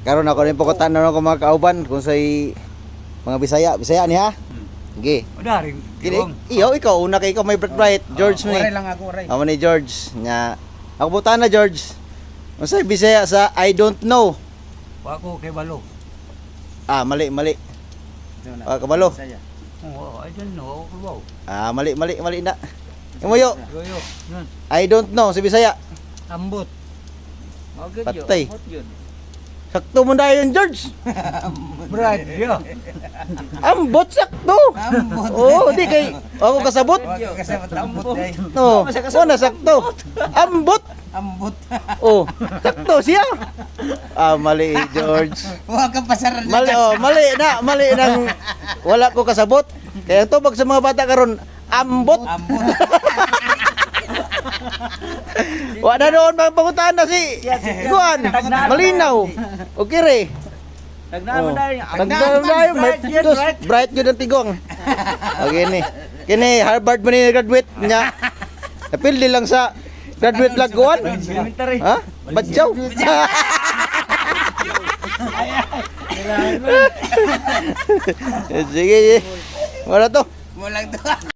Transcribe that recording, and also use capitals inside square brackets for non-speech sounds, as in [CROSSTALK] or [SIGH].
karon ako ni pukutan na ako mga kauban kung say mga Bisaya, Bisaya ni ha. Sige. Ada rin. Kini iyo ikaw una kay ikaw may birthright, George mo Oray ni. lang ako, oray. Amo ni George nya. Ako buta na George. Unsay Bisaya sa I don't know. Ako kay Balo. Ah, mali, mali. Ah, kabalo. Saya. Oh, I don't know. Ba? Ah, mali, mali, mali na. Imuyo, Yo. I don't know si Bisaya. Ambot. Patay. Sakto mo na yun, George. Brad, yo. Ambot sakto. Ambot. Oo, di kay ako kasabot. Wag ka kasi matambot day. No, wala sakto. Ambot. Ambot. Oh, sakto siya. Ah, mali, George. Wag ka pasaran. Mali, oh, mali na, mali nang wala ko kasabot. Kaya tubag sa mga bata karon, ambot. Ambot. [LAUGHS] Wa na doon magpangutan na si Juan. Malinaw. Okay re. Oh. Nagdaram na yun. May Bright yun, tus, bright. yun ang tigong. Okay ni. Kini Harvard man ni graduate niya. Napildi lang sa graduate lang. Elementary. Ha? Badyaw. [LAUGHS] Sige, sige. Wala to. Walang to.